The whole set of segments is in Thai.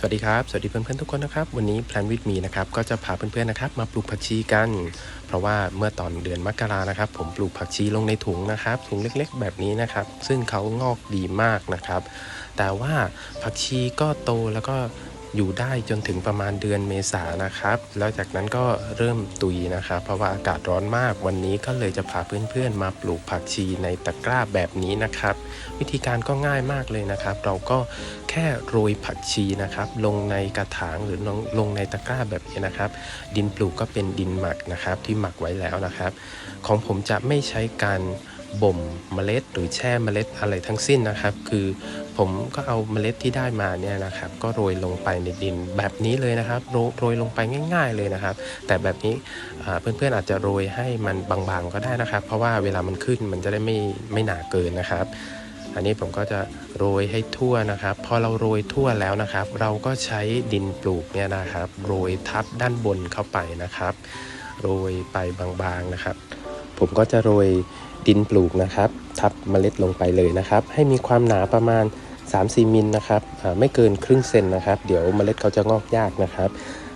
สวัสดีครับ สวัสดีเพื่อนๆทุกคนนะครับ วันนี้แพลนวิดมีนะครับก็จะพาเพื่อนๆนะครับมาปลูกผักชีกัน เพราะว่าเมื่อตอนเดือนมกรานะครับ ผมปลูกผักชีลงในถุงนะครับถุงเล็กๆ แบบนี้นะครับ ซึ่งเขางอกดีมากนะครับ แต่ว่าผักชีก็โตแล้วก็ อยู่ได้จนถึงประมาณเดือนเมษานะครับ แล้วจากนั้นก็เริ่มตุยนะครับ เพราะว่าอากาศร้อนมากวันนี้ก็เลยจะพาเพื่อนๆ มาปลูกผักชีในตะกร้าแบบนี้นะครับ วิธีการก็ง่ายมากเลยนะครับ เราก็แค่โรยผักชีนะครับ ลงในกระถางหรือลงลงในตะกร้าแบบนี้นะครับ ดินปลูกก็เป็นดินหมักนะครับที่หมักไว้แล้วนะครับ ของผมจะไม่ใช้การ บ่มเมล็ด หรือแช่เมล็ดอะไรทั้งสิ้นนะครับ คือผมก็เอาเมล็ดที่ได้มาเนี่ยนะครับ ก็โรยลงไปในดินแบบนี้เลยนะครับโรโรยลงไปง่าย ๆเลยนะครับ แต่แบบนี้เพื่อนๆอาจจะโรยให้มันบางๆก็ได้นะครับ เพราะว่าเวลามันขึ้นมันจะได้ไม่ไม่หนาเกินนะครับ อันนี้ผมก็จะโรยให้ทั่วนะครับ พอเราโรยทั่วแล้วนะครับ เราก็ใช้ดินปลูกเนี่ยนะครับ โรยทับด้านบนเข้าไปนะครับ โรยไปบางๆนะครับ ผมก็จะโรย ดินปลูกนะครับ ทับเมล็ดลงไปเลยนะครับ ให้มีความหนาประมาณ 3-4มิลนะครับไม่เกินครึ่งเซนนะครับ เดี๋ยวเมล็ดเขาจะงอกยากนะครับ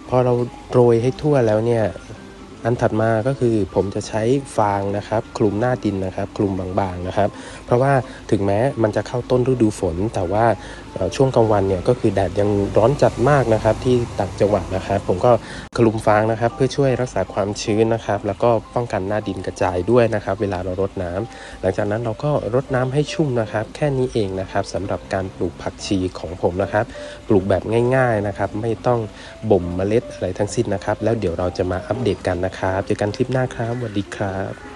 พอเราโรยให้ทั่วแล้วเนี่ย อันถัดมาก็คือผมจะใช้ฟางนะครับคลุมหน้าดินนะครับ คลุมบางๆนะครับ เพราะว่าถึงแม้มันจะเข้าต้นฤดูฝน แต่ว่าช่วงกลางวันเนี่ยก็คือแดดยังร้อนจัดมากนะครับ ที่ต่างจังหวัดนะครับ ผมก็คลุมฟางนะครับ เพื่อช่วยรักษาความชื้นนะครับ แล้วก็ป้องกันหน้าดินกระจายด้วยนะครับ เวลาเรารดน้ำหลังจากนั้นเราก็รดน้ำให้ชุ่มนะครับ แค่นี้เองนะครับสำหรับการปลูกผักชีของผมนะครับ ปลูกแบบง่าย ๆนะครับ ไม่ต้องบ่มเมล็ดอะไรทั้งสิ้นนะครับ แล้วเดี๋ยวเราจะมาอัปเดตกันนะนะครับ เจอกันคลิปหน้าครับสวัสดีครับ